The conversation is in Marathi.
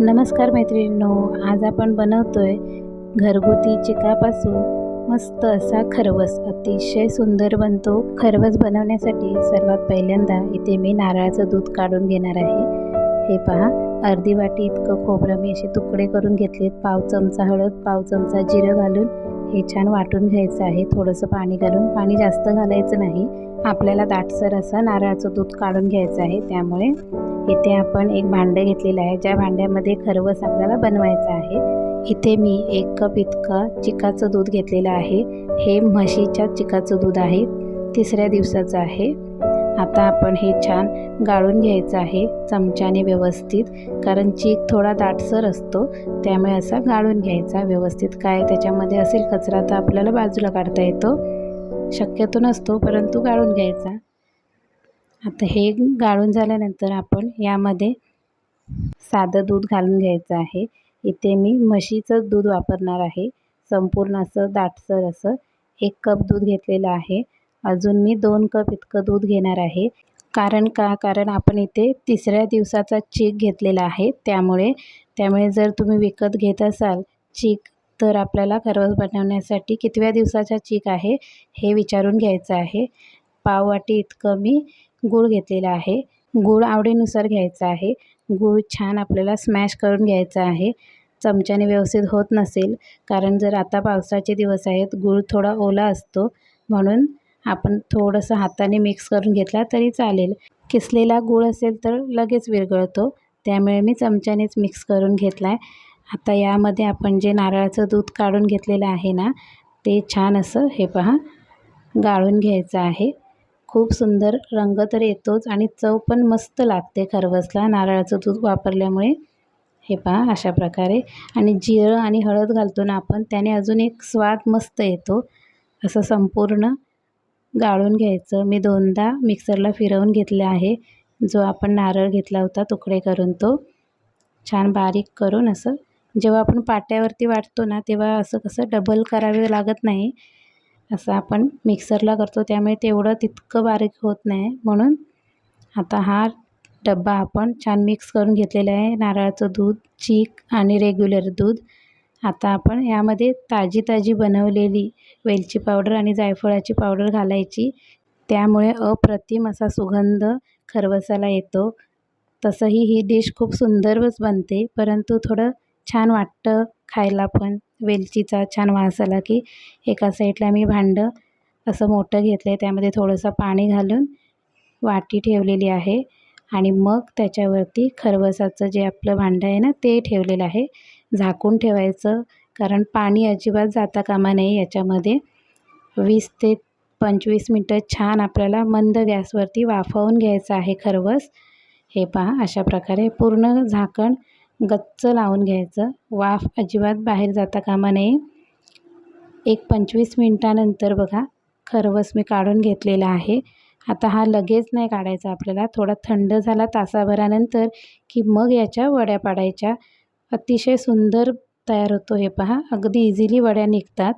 नमस्कार मैत्रिणींनो आज आपण बनवतोय घरगुती चिकापासून मस्त असा खरवस. अतिशय सुंदर बनतो. खरवस बनवण्यासाठी सर्वात पहिल्यांदा इथे मी नारळाचं दूध काढून घेणार आहे. हे पहा अर्धी वाटी इतकं खोबरं मी असे तुकडे करून घेतलेत. पाव चमचा हळद पाव चमचा जिरं घालून हे छान वाटून घ्यायचं आहे. थोडंसं पाणी घालून. पाणी जास्त घालायचं नाही. आपल्याला दाटसर असं नारळाचं दूध काढून घ्यायचं आहे. त्यामुळे इथे आपण एक भांडं घेतलेलं आहे. ज्या भांड्यामध्ये खरवस आपल्याला बनवायचं आहे. इथे मी एक कप इतकं चिकाचं दूध घेतलेलं आहे. हे म्हशीच्या चिकाचं दूध आहे. तिसऱ्या दिवसाचं आहे. आता आपण हे छान गाळून घ्यायचं आहे चमच्याने व्यवस्थित कारण चीक थोडा दाटसर असतो त्यामुळे असा गाळून घ्यायचा. व्यवस्थित काय त्याच्यामध्ये असेल कचरा तर आपल्याला बाजूला काढता येतो. शक्यतो नसतो परंतु गाळून घ्यायचा. आता हे गाळून झाल्यानंतर आपण यामध्ये साधं दूध घालून घ्यायचं आहे. इथे मी म्हशीचं दूध वापरणार आहे. संपूर्ण असं दाटसर असं एक कप दूध घेतलेलं आहे. अजून मी दोन कप इतकं दूध घेणार आहे. कारण का? कारण आपण इथे तिसऱ्या दिवसाचा चीक घेतलेला आहे. त्यामुळे त्यामुळे जर तुम्ही विकत घेत असाल चीक तर आपल्याला खरवस बनवण्यासाठी कितव्या दिवसाचा चीक आहे हे विचारून घ्यायचं आहे. पाववाटी इतकं मी गूळ घेतलेला आहे. गूळ आवडीनुसार घ्यायचा आहे. गूळ छान आपल्याला स्मॅश करून घ्यायचा आहे. चमच्याने व्यवस्थित होत नसेल कारण जर आता पावसाचे दिवस आहेत गूळ थोडा ओला असतो म्हणून आपण थोडंसं हाताने मिक्स करून घेतला तरी चालेल. किसलेला गूळ असेल तर लगेच विरघळतो. त्यामुळे मी चमच्यानेच मिक्स करून घेतला आहे आता यामध्ये आपण जे नारळाचं दूध काढून घेतलेलं आहे ना ते छान असं हे पहा गाळून घ्यायचं आहे. खूप सुंदर रंग तर येतोच आणि चव पण मस्त लागते खरवसला. नारळाचं दूध वापरल्यामुळे हे पहा अशा प्रकारे. आणि जिरं आणि हळद घालतो ना आपण त्याने अजून एक स्वाद मस्त येतो. असं संपूर्ण गाळून घ्यायचं. मी दोनदा मिक्सरला फिरवून घेतले आहे. जो आपण नारळ घेतला होता तुकडे करून तो. छान बारीक करून असं. जेव्हा आपण पाट्यावरती वाटतो ना तेव्हा असं कसं डबल करावे लागत नाही. असं आपण मिक्सरला करतो. त्यामुळे तेवढं तितकं बारीक होत नाही. म्हणून आता हा डब्बा आपण छान मिक्स करून घेतलेला आहे. नारळाचं दूध चीक आणि रेग्युलर दूध. आता आपण यामध्ये ताजी ताजी बनवलेली वेलची पावडर आणि जायफळाची पावडर घालायची. त्यामुळे अप्रतिम असा सुगंध खरवसाला येतो. तसंही ही डिश खूप सुंदरच बनते परंतु थोडं छान वाटतं खायला पण. वेलचीचा छान वास आला की एका साईडला मी भांडं असं मोठं घेतलं आहे त्यामध्ये थोडंसं पाणी घालून वाटी ठेवलेली आहे आणि मग त्याच्यावरती खरवसाचं जे आपलं भांडं आहे ना ते ठेवलेलं आहे. झाकून ठेवायचं कारण पाणी अजिबात जाता कामा नये याच्यामध्ये. वीस ते पंचवीस मिनटं छान आपल्याला मंद गॅसवरती वाफवून घ्यायचं आहे खरवस. हे पहा अशा प्रकारे पूर्ण झाकण गच्च लावून घ्यायचं. वाफ अजिबात बाहेर जाता कामा नये. एक पंचवीस मिनटानंतर बघा खरवस मी काढून घेतलेला आहे. आता हा लगेच नाही काढायचा आपल्याला थोडा थंड झाला तासाभरानंतर की मग याच्या वड्या पाडायच्या. अतिशय सुंदर तयार होतो हे पहा. अगदी इझिली वड्या निघतात.